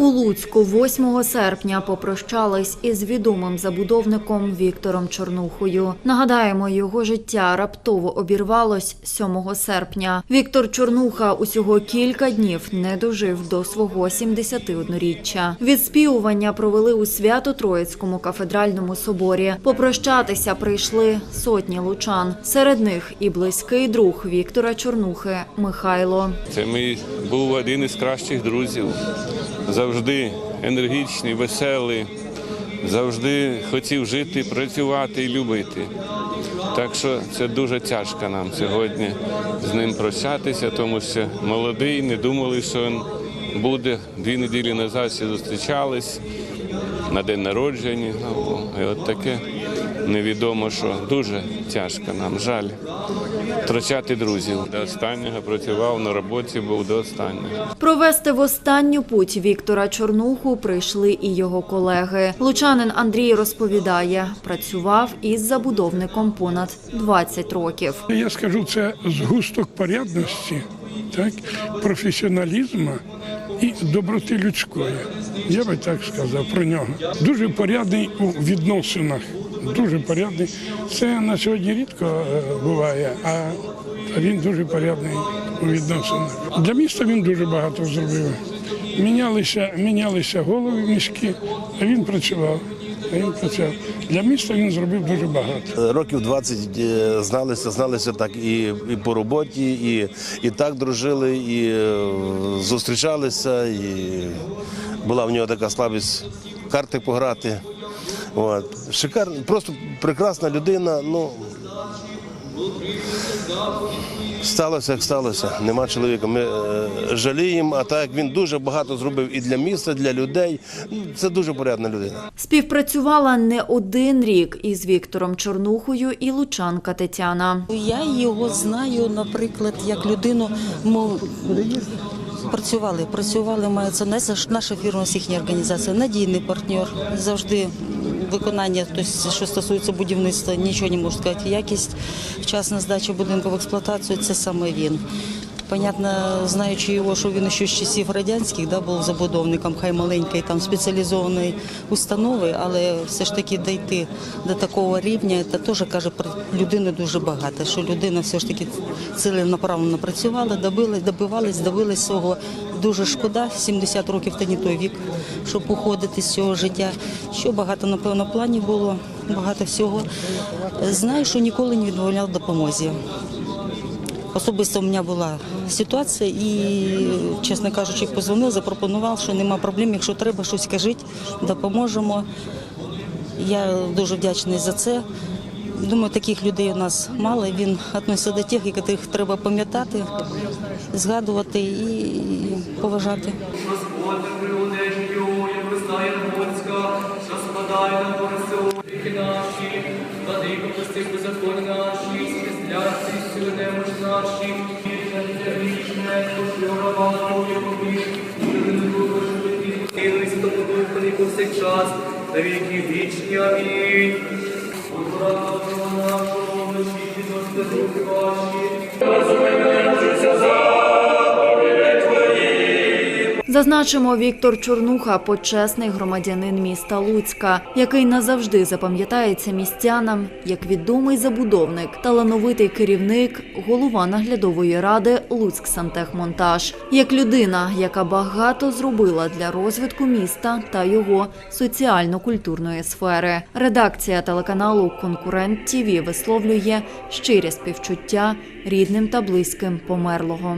У Луцьку 8 серпня попрощались із відомим забудовником Віктором Чорнухою. Нагадаємо, його життя раптово обірвалось 7 серпня. Віктор Чорнуха усього кілька днів не дожив до свого 71-річчя. Відспівування провели у Свято-Троїцькому кафедральному соборі. Попрощатися прийшли сотні лучан. Серед них і близький друг Віктора Чорнухи Михайло. Це мій був один із кращих друзів. Завжди енергічний, веселий, завжди хотів жити, працювати і любити. Так що це дуже тяжко нам сьогодні з ним прощатися, тому що молодий, не думали, що він буде. Дві неділі назад всі зустрічались на день народження. І от таке невідомо, що дуже тяжко нам, жаль. Втрачати друзів. До останнього працював на роботі, був до останнього. Провести в останню путь Віктора Чорнуху прийшли і його колеги. Лучанин Андрій розповідає, працював із забудовником понад 20 років. Я скажу, це згусток порядності, так, професіоналізму і доброти людської. Я би так сказав про нього. Дуже порядний у відносинах. Дуже порядний. Це на сьогодні рідко е, буває, а він дуже порядний у відносинах. Для міста він дуже багато зробив. Мінялися, мінялися голови міські, а він працював. Він працював. Для міста він зробив дуже багато. Років 20 е, зналися, зналися так і, і по роботі, і, і так дружили, і е, зустрічалися, і була в нього така слабість карти пограти. От. Шикарна, просто прекрасна людина. Ну, сталося, як сталося. Нема чоловіка. Ми е, жаліємо, а так як він дуже багато зробив і для міста, для людей. Ну, Це дуже порядна людина. Співпрацювала не один рік із Віктором Чорнухою і лучанка Тетяна. Я його знаю, наприклад, як людину мов. Працювали, працювали, мається наша, фірма, їхня організація, надійний партнер. Завжди виконання, тобто, що стосується будівництва, нічого не можу сказати. Якість, вчасна здача будинку в експлуатацію це саме він. Понятно, знаючи його, що він ще з часів радянських да, був забудовником, хай маленької там спеціалізованої установи, але все ж таки дійти до такого рівня, це теж каже про людину дуже багато. Що людина все ж таки ціленаправленно працювала, добилась, добивались, добилась свого. Дуже шкода, 70 років та не той вік, щоб уходити з цього життя. Що багато, напевно, планів було, багато всього. Знаю, що ніколи не відмовляв допомозі. Особисто у мене була ситуація і, чесно кажучи, позвонив, запропонував, що нема проблем, якщо треба щось кажіть, допоможемо. Я дуже вдячний за це. Думаю, таких людей у нас мало. Він відноситься до тих, яких треба пам'ятати, згадувати і поважати. Віки наші, прости беззаконні наші, вічне, вічне, Святого Духа, і повсякчас, на віки вічні, амінь. Ура, нашого, наші, Зазначимо, Віктор Чорнуха почесний громадянин міста Луцька, який назавжди запам'ятається містянам як відомий забудовник, талановитий керівник, голова наглядової ради Луцьк Сантехмонтаж, як людина, яка багато зробила для розвитку міста та його соціально-культурної сфери. Редакція телеканалу Конкурент ТІВІ висловлює щирі співчуття рідним та близьким померлого.